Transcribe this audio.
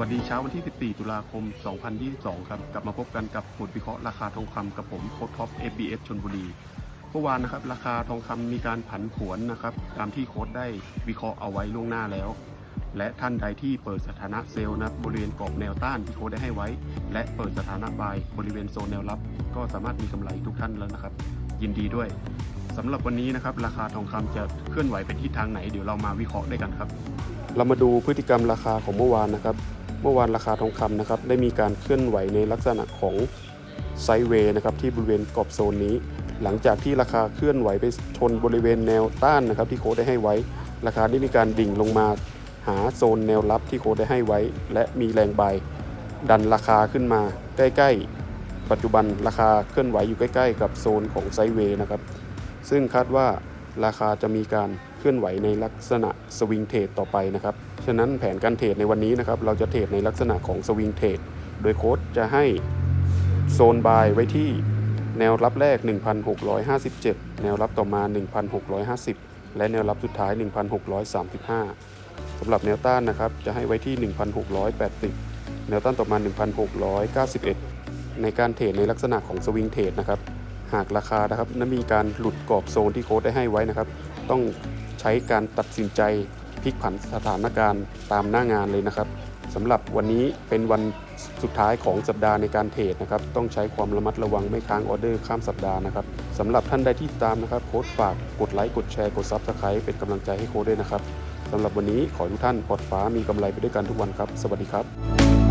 วัสดีเช้าวันที่ 14 ตุลาคม 2022 ครับ กลับมาพบกันกับบทวิเคราะห์ราคาทองคำกับผมโค้ดท็อป FBS ชนบุรี เมื่อวานนะครับ ราคาทองคำมีการผันผวนนะครับ ตามที่โค้ดได้วิเคราะห์เอาไว้ล่วงหน้าแล้ว และท่านใดที่เปิดสถานะเซลล์นะบริเวณกรอบแนวต้านที่โค้ดได้ให้ไว้ และเปิดสถานะบายบริเวณโซนแนวรับ ก็สามารถมีกำไรทุกท่านแล้วนะครับ ยินดีด้วยสำหรับวันนี้นะครับราคาทองคำจะเคลื่อนไหวไปทิศทางไหนเดี๋ยวเรามาวิเคราะห์ด้วยกันครับเรามาดูพฤติกรรมราคาของเมื่อวานนะครับ เมื่อวานราคาทองคำนะครับได้มีการเคลื่อนไหวในลักษณะของไซด์เวย์นะครับที่บริเวณกรอบโซนนี้ หลังจากที่ราคาเคลื่อนไหวไปชนบริเวณแนวต้านนะครับที่โค้ดได้ให้ไว้ ราคาได้มีการดิ่งลงมาหาโซนแนวรับที่โค้ดได้ให้ไว้ และมีแรงบายดันราคาขึ้นมาใกล้ ๆ ปัจจุบันราคาเคลื่อนไหวอยู่ใกล้ ๆ กับโซนของไซด์เวย์นะครับซึ่งคาดว่าราคาจะมีการเคลื่อนไหวในลักษณะสวิงเทรดต่อไปนะครับ ฉะนั้นแผนการเทรดในวันนี้นะครับ เราจะเทรดในลักษณะของสวิงเทรด โดยโค้ดจะให้โซนบายไว้ที่แนวรับแรก 1,657 แนวรับต่อมา 1,650 และแนวรับสุดท้าย 1,635สำหรับแนวต้านนะครับ จะให้ไว้ที่ 1,680 แนวต้านต่อมา 1,691 ในการเทรดในลักษณะของสวิงเทรดนะครับ หากราคานะครับนั้นมีการหลุดกรอบโซนที่โค้ดได้ให้ไว้นะครับ ต้องใช้การตัดสินใจ ลิกผันสถานการณ์ตามหน้างานเลยนะครับสำหรับวันนี้เป็นวันสุดท้ายของสัปดาห์ในการเทรดนะครับ ต้องใช้ความระมัดระวังไม่ค้างออเดอร์ข้ามสัปดาห์นะครับสำหรับท่านใดที่ตามนะครับโค้ดฝากกดไลค์กดแชร์กดซับสไครป์เป็นกำลังใจให้โค้ดด้วยนะครับสำหรับวันนี้ขอให้ทุกท่านปลอดฟ้ามีกำไรไปด้วยกันทุกวันครับ สวัสดีครับ